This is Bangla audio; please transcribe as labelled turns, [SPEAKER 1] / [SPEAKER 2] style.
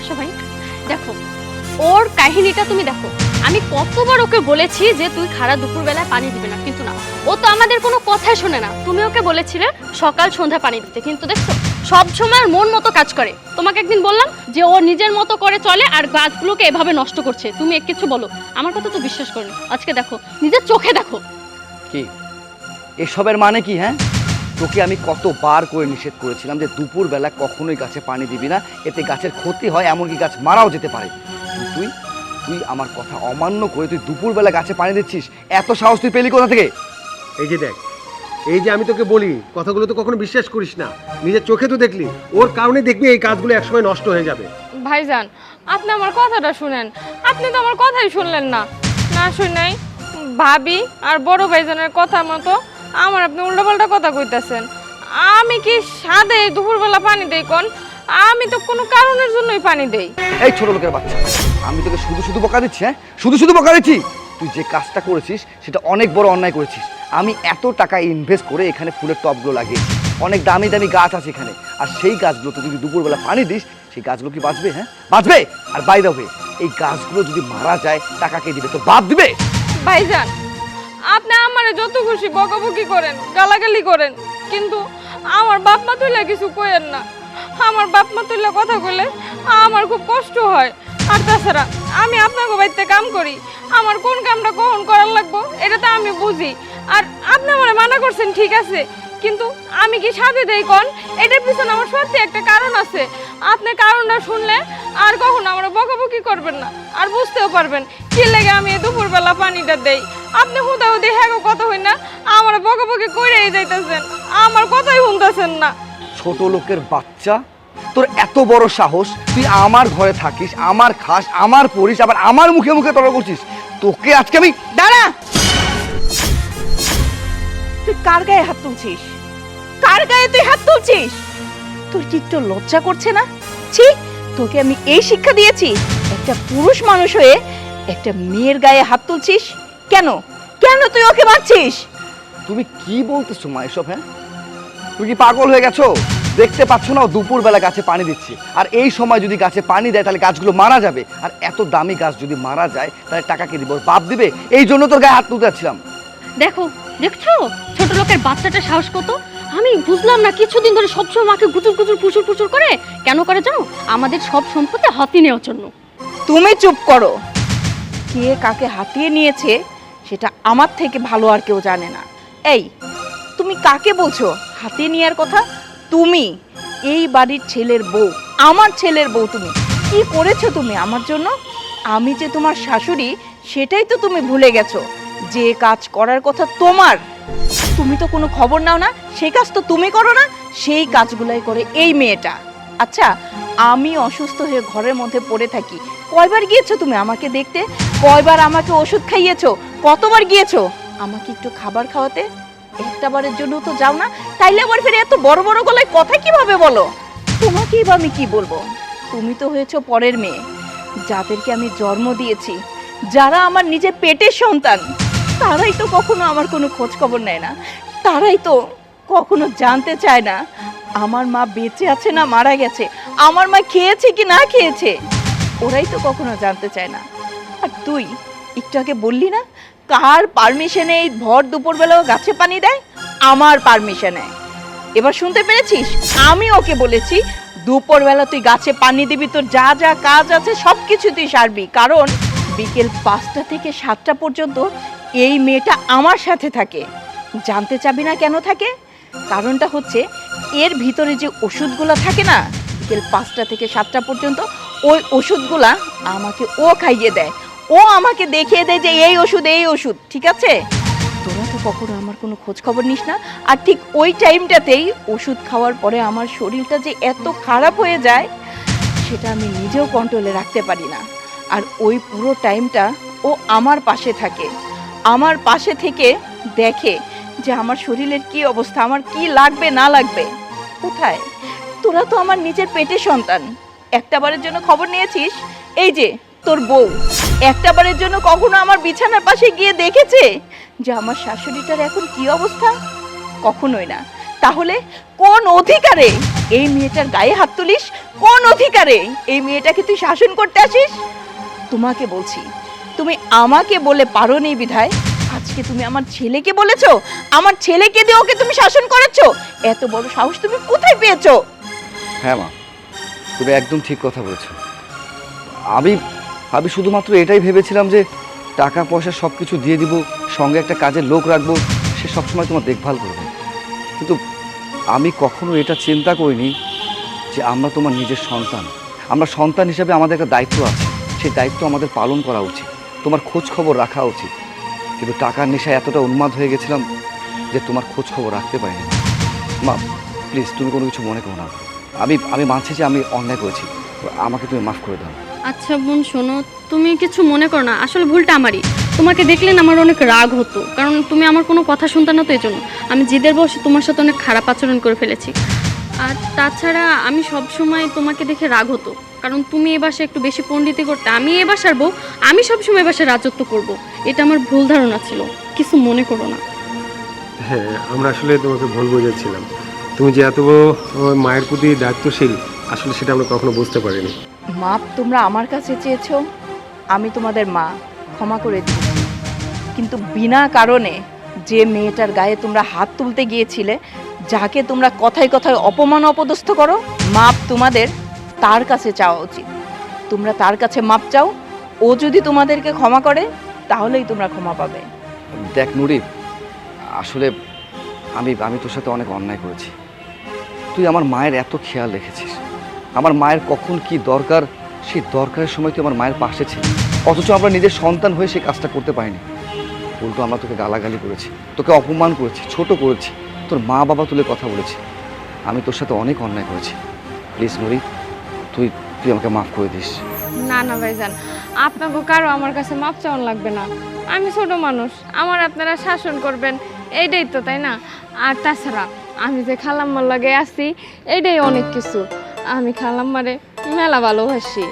[SPEAKER 1] আসো ভাই। দেখো, ওর কাহিনীটা তুমি দেখো। আমি কতবার ওকে বলেছি যে তুই খারাপ দুপুরবেলায় পানি দিবে না, কিন্তু না। ও তো আমাদের কোনো কথাই শোনে না। তুমি ওকে বলেছিলে সকাল সন্ধ্যা পানি দিতে, কিন্তু দেখছ, সব সময় মন মতো কাজ করে। তোমাকে একদিন বললাম যে ও নিজের মতো করে চলে আর গাছগুলোকে এভাবে নষ্ট করছে। তুমি এক কিছু বলো, আমার কথা তো বিশ্বাস করো আজকে দেখো, নিজের চোখে দেখো।
[SPEAKER 2] কি? এসবের মানে কি হ্যাঁ? তোকে আমি কতবার করে নিষেধ করেছিলাম যে দুপুরবেলা কখনোই গাছে পানি দিবি না। এতে গাছের ক্ষতি হয় এমনকি গাছ মারাও যেতে পারে। তুই তুই আমার কথা অমান্য করে তুই দুপুরবেলা গাছে পানি দিচ্ছিস। এত সাহস তুই পেলি কোথা থেকে?
[SPEAKER 3] এই যে দেখ এই যে আমি তোকে বলি কথাগুলো তো কখনো বিশ্বাস করিস না। নিজের চোখে তো দেখলি ওর কারণে দেখবি এই কাজগুলো একসময় নষ্ট হয়ে যাবে।
[SPEAKER 4] ভাইজান আপনি আমার কথাটা শুনেন। আপনি তো আমার কথাই শুনলেন না। না শুনাই ভাবি আর বড় ভাইজানের কথা মতো আমার আপনি উল্টাপাল্টা কথা কইতাছেন। আমি কি সাদে দুপুরবেলা পানি দেই কোন? আমি তো কোনো কারণের জন্যই পানি দেই।
[SPEAKER 2] এই ছোট লোকের বাচ্চা আমি তোকে শুধু শুধু বকা দিচ্ছি হ্যাঁ? শুধু শুধু বকা দিচ্ছি? তুই যে কাজটা করেছিস সেটা অনেক বড় অন্যায় করেছিস। আমি এত টাকা ইনভেস্ট করে এখানে ফুলের টবগুলো লাগিয়েছি অনেক দামি দামি গাছ আছে এখানে। আর সেই গাছগুলো তুই যদি দুপুরবেলা পানি দিস সেই গাছগুলো কি বাঁচবে হ্যাঁ? বাঁচবে! আর বাই দ্য ওয়ে এই গাছগুলো যদি মারা যায় টাকা কে দিবে? তো বাদ দিবে?
[SPEAKER 4] ভাইজান আপনি আমারে যত খুশি বকাবকি করেন, গালাগালি করেন, কিন্তু আমার বাপ মা তুইলা কিছু কইেন না। আমার বাপ মা তুইলা কথা কইলে আমার খুব কষ্ট হয়। আর তাছাড়া আমি আপনাকে বাড়িতে কাম করি। আমার কোন কামটা কখন করার লাগবো, এটা তো আমি বুঝি। আর আপনি আমার মানা করছেন, ঠিক আছে, কিন্তু আমি কি সাথে দেই কোন? এটার পিছনে আমার সত্যি একটা কারণ আছে। আপনি কারণটা শুনলে আর কখনো আমার বকাবকি করবেন না। আর বুঝতেও পারবেন, কি লেগে আমি দুপুরবেলা পানিটা দেই। আপনি হুদা হুদি হ্যাঁ কথা হই না আমার বকে বকে কইরেই যাইতেছেন আমার কথাই শুনতেছেন না।
[SPEAKER 2] ছোট লোকের বাচ্চা তোর এত বড় সাহস তুই আমার ঘরে থাকিস আমার খাস আমার পড়িস আবার আমার মুখে মুখে তর্ক করছিস তোকে আজকে আমি
[SPEAKER 5] দাঁড়া! তুই কার গায়ে হাত তুলছিস? কার গায়ে তুই হাত তুলছিস? তোর কি একটু লজ্জা করছে না? ছি তোকে আমি এই শিক্ষা দিয়েছি একটা পুরুষ মানুষ হয়ে একটা মেয়ের গায়ে হাত তুলছিস? কেন? কেন তুই ওকে মারছিস?
[SPEAKER 2] তুমি কি বলতেছো মা এসব হ্যাঁ? তুমি কি পাগল হয়ে গেছো? দেখতে পাচ্ছ না ও দুপুরবেলা গাছে পানি দিচ্ছি। আর এই সময় যদি গাছে পানি দেয় তাহলে গাছগুলো মারা যাবে। আর এত দামি গাছ যদি মারা যায় তাহলে টাকা কে দিব? বাপ দিবে? এই জন্য তোর গায়ে হাত তুলতে যাচ্ছিলাম
[SPEAKER 1] দেখো দেখছ? ছোট লোকের বাচ্চাটা সাহস কত? আমি বুঝলাম না কিছুদিন ধরে সবসময় মাকে গুজুর গুজুর পুচুর পুচুর করে। কেন করে জানো? আমাদের সব সম্পত্তি হাতি নেওয়ার জন্য।
[SPEAKER 5] তুমি চুপ করো। কে কাকে হাতিয়ে নিয়েছে সেটা আমার থেকে ভালো আর কেউ জানে না। এই, তুমি কাকে বলছো? হাতিয়ে নেওয়ার কথা? তুমি, এই বাড়ির ছেলের বউ, আমার ছেলের বউ তুমি। কি করেছ তুমি আমার জন্য? আমি যে তোমার শাশুড়ি, সেটাই তো তুমি ভুলে গেছো। যে কাজ করার কথা তোমার, তুমি তো কোনো খবর নাও না সেই কাজ তো তুমি করো না, সেই কাজগুলাই করে এই মেয়েটা। আচ্ছা আমি অসুস্থ হয়ে ঘরের মধ্যে পড়ে থাকি। কয়বার গিয়েছো তুমি আমাকে দেখতে? কয়বার আমাকে ওষুধ খাইয়েছো? কতবার গিয়েছো? আমাকে একটু খাবার খাওয়াতে? একটা বারের জন্য তো যাও না। তাইলে আবার ফিরে এত বড় বড় গলায় কথা কীভাবে বলো? তোমাকেই বা আমি কি বলব? তুমি তো হয়েছো পরের মেয়ে। যাদেরকে আমি জন্ম দিয়েছি, যারা আমার নিজের পেটের সন্তান, তারাই তো কখনো আমার কোনো খোঁজ খবর নেয় না। তারাই তো কখনো জানতে চায় না, আমার মা বেঁচে আছে না মারা গেছে, আমার মা খেয়েছে কি না খেয়েছে? ওরাই তো কখনো জানতে চায় না। আর তুই? একটু আগে বললি না, কার পারমিশনে এই ভর দুপুরবেলাও গাছে পানি দেয়? আমার পারমিশনে এবার শুনতে পেরেছিস? আমি ওকে বলেছি, দুপুরবেলা তুই গাছে পানি দিবি, তোর যা যা কাজ আছে সব কিছু তুই সারবি। কারণ বিকেল পাঁচটা থেকে সাতটা পর্যন্ত এই মেয়েটা আমার সাথে থাকে। জানতে চাবি না কেন থাকে? কারণটা হচ্ছে, এর ভিতরে যে ওষুধগুলো থাকে না, বিকেল পাঁচটা থেকে সাতটা পর্যন্ত, ওই ওষুধগুলা আমাকে ও খাইয়ে দেয়। ও আমাকে দেখিয়ে দেয় যে এই ওষুধ এই ওষুধ, ঠিক আছে? তোরা তো কখনো আমার কোনো খোঁজ খবর নিস না? আর ঠিক ওই টাইমটাতেই ওষুধ খাওয়ার পরে আমার শরীরটা যে এত খারাপ হয়ে যায়, সেটা আমি নিজেও কন্ট্রোলে রাখতে পারি না। আর ওই পুরো টাইমটা ও আমার পাশে থাকে। আমার পাশে থেকে দেখে যে আমার শরীরের কি অবস্থা, আমার কি লাগবে, না লাগবে। কোথায়? তোরা তো আমার নিজের পেটের সন্তান। একটা বারের জন্য খবর নিয়েছিস? এই যে তোর বউ। একটা বারের জন্য কখনো আমার বিছানার পাশে গিয়ে দেখেছে? যে আমার শাশুড়িটার এখন কি অবস্থা? কখনোই না। তাহলে কোন অধিকারে এই মেয়েটার গায়ে হাত তুলিস? কোন অধিকারে এই মেয়েটাকে তুই শাসন করতে আসিস? তোমাকে বলছি, তুমি আমাকে বলে পারো নেই বিধায়, আজকে তুমি আমার ছেলেকে বলেছ? আমার ছেলেকে দিয়ে ওকে তুমি শাসন করেছ? এত বড় সাহস তুমি কোথায় পেয়েছ?
[SPEAKER 2] হ্যাঁ মা, তুমি একদম ঠিক কথা বলেছ। আমি আমি শুধুমাত্র এটাই ভেবেছিলাম যে টাকা, পয়সা সব কিছু দিয়ে দিব, সঙ্গে একটা কাজের লোক রাখব, সে সবসময় তোমার দেখভাল করবে। কিন্তু আমি কখনো এটা চিন্তা করিনি যে আমরা তোমার নিজের সন্তান। আমরা সন্তান হিসাবে আমাদের একটা দায়িত্ব আছে। সেই দায়িত্ব আমাদের পালন করা উচিত। তোমার খোঁজ খবর রাখা উচিত। কিন্তু টাকার নেশায় এতটা উন্মাদ হয়ে গেছিলাম যে তোমার খোঁজ খবর রাখতে পারিনি। মা, প্লিজ তুমি কোনো কিছু মনে করো না। আমি আমি মানছি যে আমি অন্যায় করেছি। আমাকে তুমি মাফ করে দাও।
[SPEAKER 1] আচ্ছা বোন, শোনো, তুমি কিছু মনে করো না। আসলে ভুলটা আমারই। তোমাকে দেখলে না আমার অনেক রাগ হতো, কারণ তুমি আমার কোনো কথা শুনতে না তো এই জন্য। আমি জিদের বসে তোমার সাথে অনেক খারাপ আচরণ করে ফেলেছি। আর তাছাড়া আমি সব সময় তোমাকে দেখে রাগ হতো, কারণ তুমি এ বাসায় একটু বেশি পণ্ডিতি করতে। আমি এ বাসার বউ, আমি সবসময় এ বাসায় রাজত্ব করব। এটা আমার ভুল ধারণা ছিল। কিছু মনে করো না।
[SPEAKER 3] হ্যাঁ আমরা আসলে তোমাকে ভুল বোঝাচ্ছিলাম। তুমি যে এত মায়ের প্রতি দায়িত্বশীল আসলে সেটা আমরা কখনো বুঝতে পারিনি।
[SPEAKER 5] মাপ তোমরা আমার কাছে চেয়েছো আমি তোমাদের মা ক্ষমা করে দিয়েছি কিন্তু বিনা কারণে যে মেয়েটার গায়ে তোমরা হাত তুলতে গিয়েছিলে যাকে তোমরা কথায় কথায় অপমান অপদস্থ করো মাপ তোমাদের তার কাছে চাওয়া উচিত। তোমরা তার কাছে মাপ চাও ও যদি তোমাদেরকে ক্ষমা করে তাহলেই তোমরা ক্ষমা পাবে।
[SPEAKER 2] দেখ নুরি আসলে আমি আমি তোর সাথে অনেক অন্যায় করেছি। তুই আমার মায়ের এত খেয়াল রেখেছিস। আমার মায়ের কখন কি দরকার, সেই দরকারের সময় তুই আমার মায়ের পাশে ছিল। অথচ আমরা নিজের সন্তান হয়ে সেই কাজটা করতে পারিনি। উল্টো আমরা তোকে গালাগালি করেছি, তোকে অপমান করেছি, ছোট করেছি, তোর মা বাবা তুলে কথা বলেছি। আমি তোর সাথে অনেক অন্যায় করেছি। প্লিজ নুরি, তুই তুই আমাকে মাফ করে দিস।
[SPEAKER 4] না না ভাইজান, আপনাকে কারও আমার কাছে মাপ চাওয়ান লাগবে না। আমি ছোট মানুষ, আমার আপনারা শাসন করবেন, এইটাই তো, তাই না? আর তাছাড়া, আমি যে খালাম্মার লাগে আছি, এইটাই অনেক কিছু। আমি খালাম্মারে মেলা ভালোবাসি।